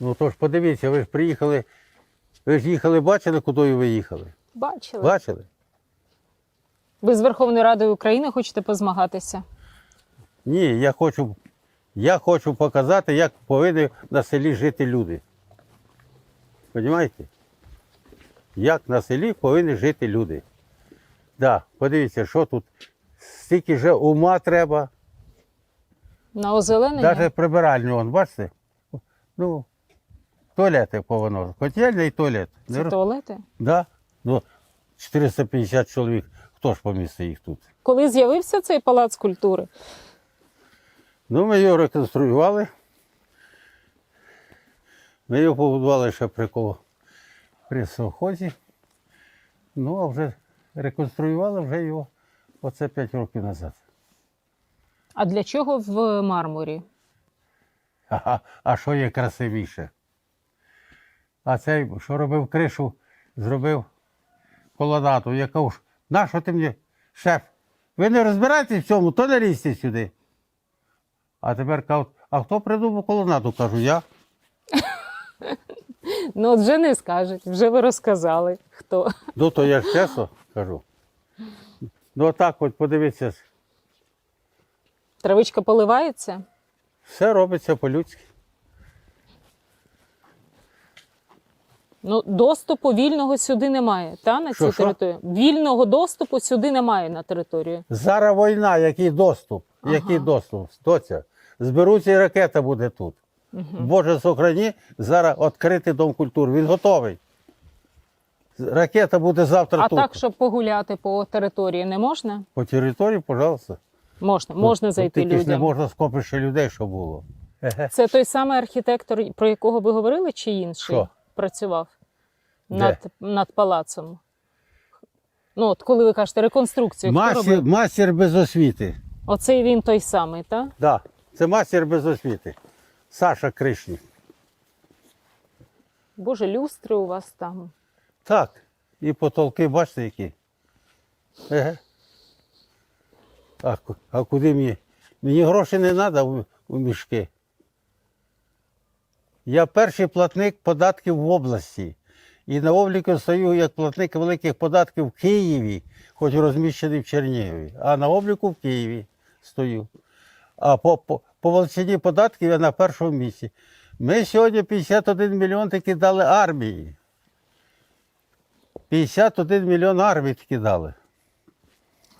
Ну то ж подивіться, ви ж приїхали, ви ж їхали, бачили, куди ви їхали? Бачили. Бачили? Ви з Верховною Радою України хочете позмагатися? Ні, я хочу, я хочу показати, як повинні на селі жити люди. Понімаєте? Як на селі повинні жити люди. Да, подивіться, що тут. Стільки вже ума треба. На озеленення? Навіть прибиральню, бачите? Ну, туалети повинно. Котельня і туалет. Це Не туалети? Да? Ну, 450 чоловік. Хто ж помістить їх тут? Коли з'явився цей палац культури? Ну, ми його реконструювали. Ми його побудували ще при коло при совхозі. Ну, а вже реконструювали вже його оце 5 років назад. А для чого в мармурі? А, а що є красивіше? А цей, що робив кришу, зробив колонату. Я кажу, на що ти мені, шеф? Ви не розбираєтесь в цьому, то не лізьте сюди. А тепер кажуть, а хто придумав колонаду? Кажу, я. Ну, от вже не скажуть, вже ви розказали, хто. Ну, то я ж чесно кажу. Ну, отак от подивіться, Травичка поливається? все робиться по-людськи. Ну, доступу вільного сюди немає, та, на Що, цю що? територію? Вільного доступу сюди немає на територію. Зараз війна, який доступ? Ага. Який доступ? Доця. Зберуться і ракета буде тут. Боже сохрані, зараз відкритий дом культури. Він готовий. Ракета буде завтра А тут. так, щоб погуляти по території, не можна? По території, пожалуйста. Можна, можна Ну, зайти тільки ж не людям. можна скопище людей, що було. Це той самий архітектор, про якого ви говорили, чи інший Що? Працював над, над палацом? Ну, от коли ви кажете реконструкцію, Мастер, мастер без освіти. Оцей він той самий, так? Да, це мастер без освіти. Саша Кришнік. Боже, люстри у вас там. Так. І потолки, бачите, які. Еге. А, а куди мені? Мені грошей не треба у, у мішки. Я перший платник податків в області. І на обліку стою як платник великих податків в Києві, хоч розміщений в Чернігові. А на обліку в Києві стою. А по, по, по величині податків я на першому місці. Ми сьогодні 51 мільйон таки дали армії. 51 мільйон армії таки дали.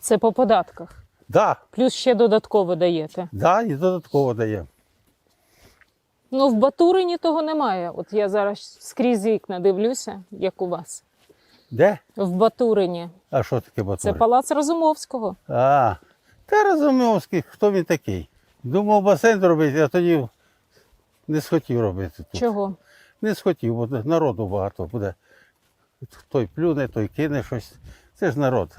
Це по податках. Да, Плюс ще додатково даєте. да, і додатково дає. Ну, в Батурині того немає. От я зараз скрізь вікна дивлюся, як у вас. Де? В Батурині. А що таке Це палац Розумовського. А, та Разумовський, хто він такий? Думав басейн зробити, а тоді не схотів робити тут. Чого? Не схотів, бо народу багато буде. Той плюне, той кине щось. Це ж народ.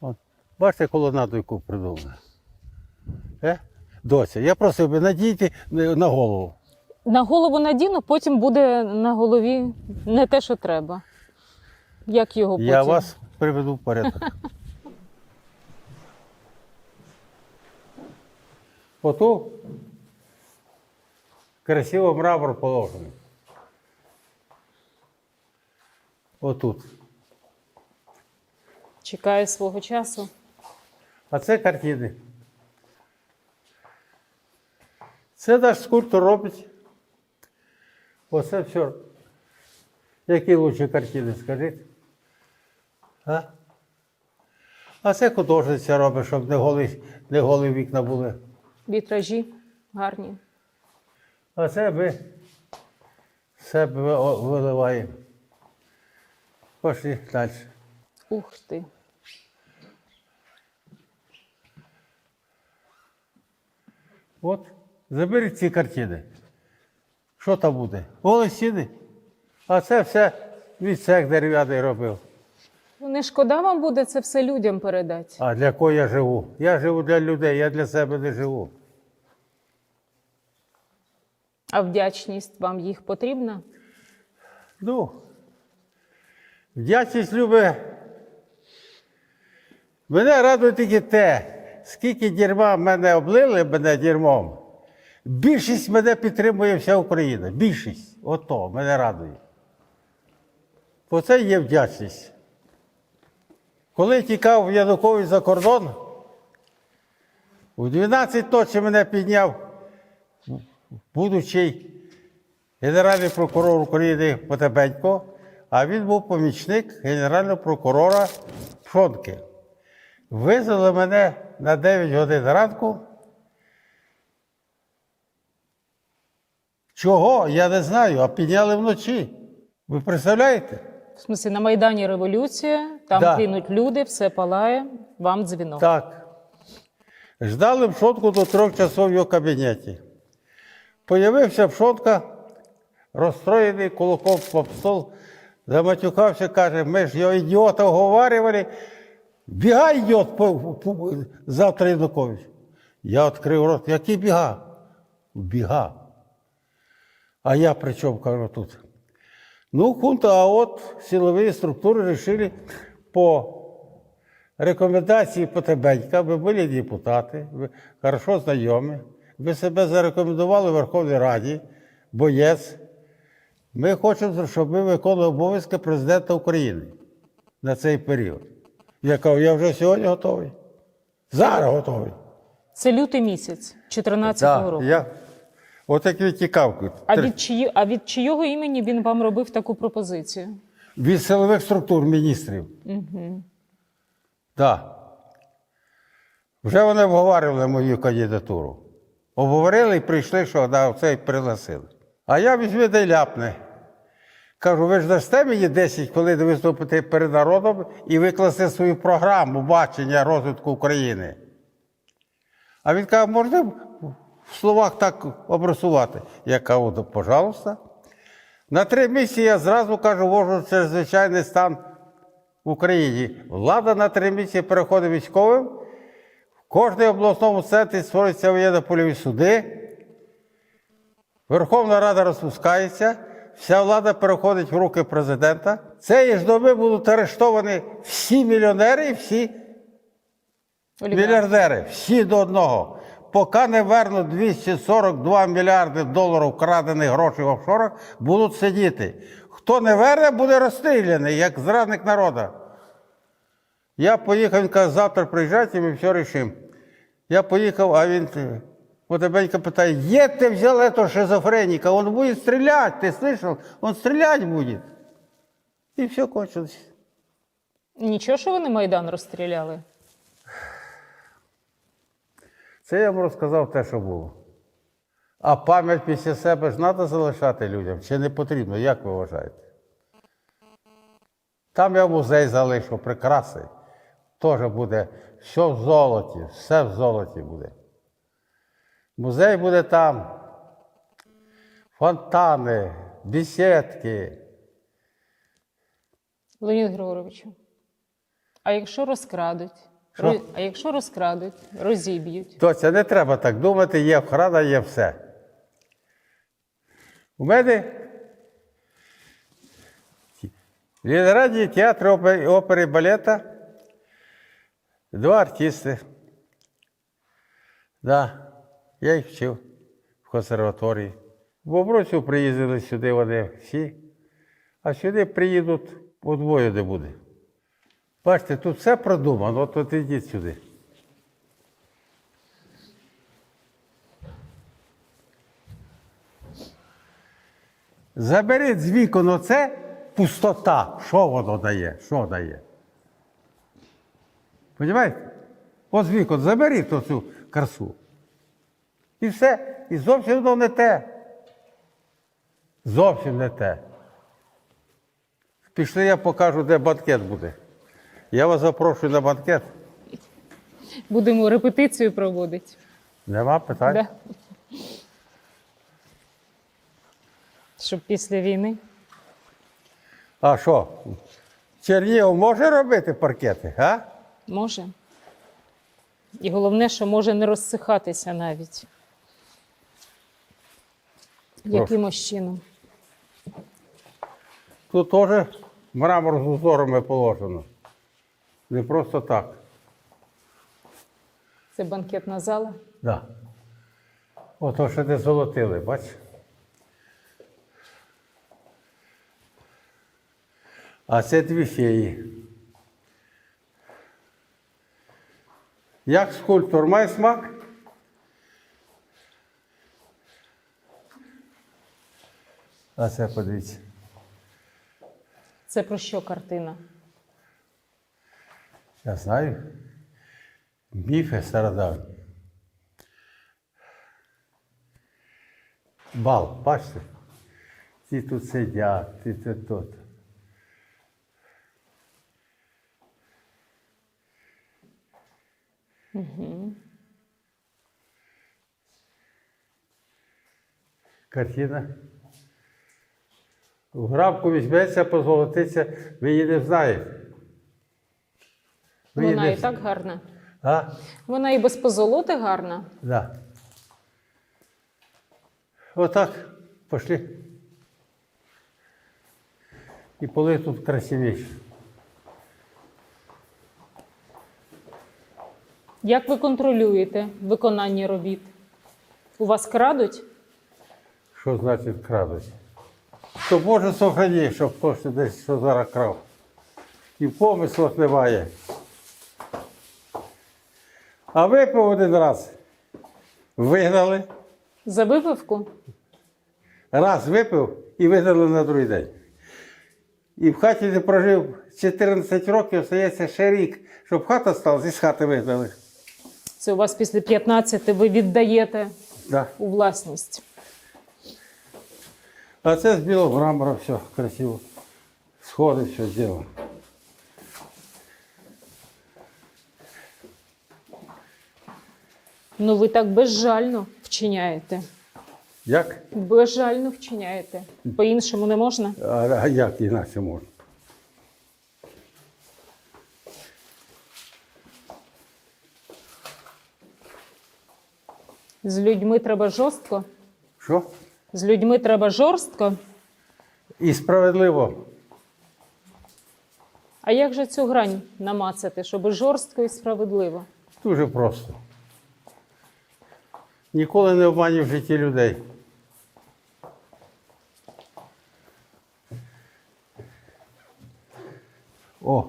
От. Бачите, колонаду яку придумали. Е? Доця, я просив би надійте на голову. На голову надіну, потім буде на голові не те, що треба. Як його потім? Я вас приведу в порядок. Оту красиво мрамор положений. Отут. Чекає свого часу. А це картини. Це наш скульптор робить. Оце все. Які лучші картини, скажіть? А? А це художниця робить, щоб не голі, не голі вікна були. Вітражі гарні. А це ми себе виливаємо. Пошли далі. Ух ти. От, заберіть ці картини. Що там буде? Голі стіни. А це все відсек дерев'яний робив. Ну, Не шкода вам буде це все людям передати. А для кого я живу? Я живу для людей, я для себе не живу. А вдячність вам їх потрібна? Ну, вдячність любить. Мене радує тільки те, скільки дерьма мене облили мене дерьмом. Більшість мене підтримує вся Україна. Більшість. Ото мене радує. Бо це є вдячність. Коли тікав Янукович за кордон, у 12 ночі мене підняв будучий генеральний прокурор України Потебенько, а він був помічник генерального прокурора Пшонки. Визвали мене на 9 годин ранку. Чого? Я не знаю, а підняли вночі. Ви представляєте? В смысле, на Майдані революція, там Да. гинуть люди, все палає, вам дзвінок. Так. Ждали Пшонку до трьох часов в його кабінеті. Появився Пшонка, розстроєний кулаком по стол, заматюкався, каже, ми ж його ідіота оговарювали. Бігай, ідіот, по, по, завтра Янукович. Я відкрив рот, який біга? Біга. А я при чому кажу тут? Ну, хунта, а от силові структури вирішили по рекомендації Потебенька, ви були депутати, ви хорошо знайомі, ви себе зарекомендували в Верховній Раді, боєць. Ми хочемо, щоб ви виконували обов'язки президента України на цей період. Я кажу, я вже сьогодні готовий. Зараз готовий. Це лютий місяць 14-го року. я отак від тікавки. А від, чиї, а від чийого імені він вам робив таку пропозицію? Від силових структур міністрів. Угу. Так. Вже вони обговорювали мою кандидатуру. Обговорили і прийшли, що да, це пригласили. А я візьми да й ляпне. Кажу, ви ж дасте мені 10 хвилин виступити перед народом і викласти свою програму бачення розвитку України. А він каже, можна в словах так обрисувати? Я кажу, пожалуйста. На три місяці я зразу кажу, ввожу чрезвичайний стан в Україні. Влада на три місяці переходить військовим. В кожній обласному центрі створюються воєнно-польові суди. Верховна Рада розпускається, вся влада переходить в руки президента. Цієї ж доби будуть арештовані всі мільйонери і всі мільярдери. Всі до одного. Поки не вернуть 242 мільярди доларів вкрадених грошей в офшорах, будуть сидіти. Хто не верне, буде розстріляний, як зрадник народу. Я поїхав, він каже, завтра приїжджайте, ми все рішимо. Я поїхав, а він Потебенько питає, є ти взял этого шизофреника, он буде стріляти, ти слышал? Он стріляти буде. І все кончилось. Нічого, що вони Майдан розстріляли? Це я вам розказав те, що було. А пам'ять після себе ж треба залишати людям, чи не потрібно, як ви вважаєте? Там я музей залишу, прикраси. Теж буде все в золоті, все в золоті буде. Музей буде там. Фонтани, бесідки. Леонід Григоровичу. А якщо розкрадуть? Що? А якщо розкрадуть, розіб'ють. Доця, не треба так думати, є охрана, є все. У мене в Ленинграді театр опери, опери і балета. Два артисти. Да, я їх вчив в консерваторії. В Обрусю приїздили сюди вони всі, а сюди приїдуть удвоє де буде. Бачите, тут все продумано, от, от ідіть сюди. Заберіть з вікон оце пустота. Що воно дає? Що дає? Понімаєте? От з вікон заберіть оцю красу. І все. І зовсім воно не те. Зовсім не те. Пішли, я покажу, де банкет буде. Я вас запрошую на банкет. Будемо репетицію проводити. Нема питань. Да? Щоб після війни. А що? Чернігів може робити паркети, а? Може. І головне, що може не розсихатися навіть. Якимось чином. Тут теж мрамор з узорами положено. Не просто так. Це банкетна зала. Да. Ото ще не золотили, бач? А це дві феї. Як скульптор має смак? А це подивіться. Це про що картина? Я знаю. Міфи стародавні. Бал, бачите? Ті тут сидять, ті тут. тут. Картина. В грабку візьметься, позолотиться, ви її не знаєте. Ви Вона і так гарна. А? Вона і без позолоти гарна. Да. Отак пошли. І поли тут красивіші. Як ви контролюєте виконання робіт? У вас крадуть? Що значить крадуть? То Боже сохрані, щоб хтось десь що зараз крав. І в помислах немає. А випив один раз. Вигнали. За випивку? Раз випив і вигнали на другий день. І в хаті не прожив 14 років, остається ще рік, щоб хата стала, і з хати вигнали. Це у вас після 15 ви віддаєте Да. у власність. А це з білого мрамора все красиво. Сходи, все зроблено. Ну ви так безжально вчиняєте. Як? Безжально вчиняєте. По-іншому не можна? А, а як інакше можна? З людьми треба жорстко. Що? З людьми треба жорстко. І справедливо. А як же цю грань намацати, щоб жорстко і справедливо? Дуже просто. Ніколи не обманюй в житті людей. О.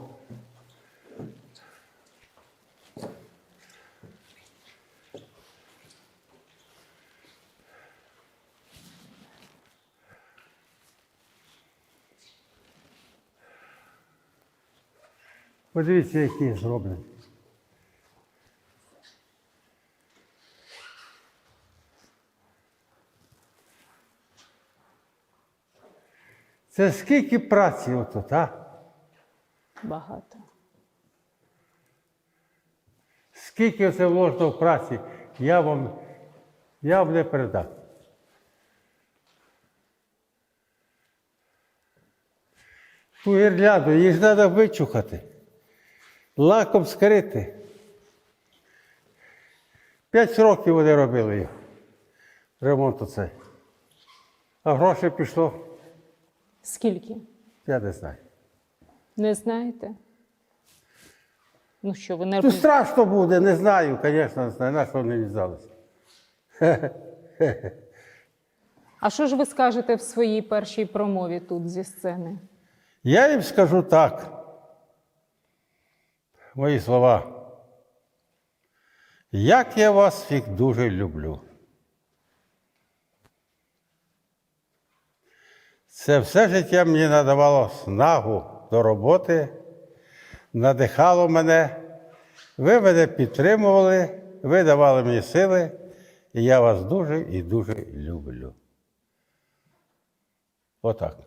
Подивіться, які зроблені. Це скільки праці отут, а? Багато. Скільки це вложено в праці, я вам, я вам не передам. Ту гірлянду, її ж треба вичухати, лаком скрити. П'ять років вони робили його. Ремонт оцей. А грошей пішло, Скільки? я не знаю. Не знаєте? Ну що, ви не Ну, страшно буде, не знаю, звісно, не знаю, на що вони в'язалися. А що ж ви скажете в своїй першій промові тут зі сцени? Я їм скажу так. Мої слова. Як я вас всіх дуже люблю. Це все життя мені надавало снагу до роботи, надихало мене. Ви мене підтримували, ви давали мені сили, і я вас дуже і дуже люблю. Отак.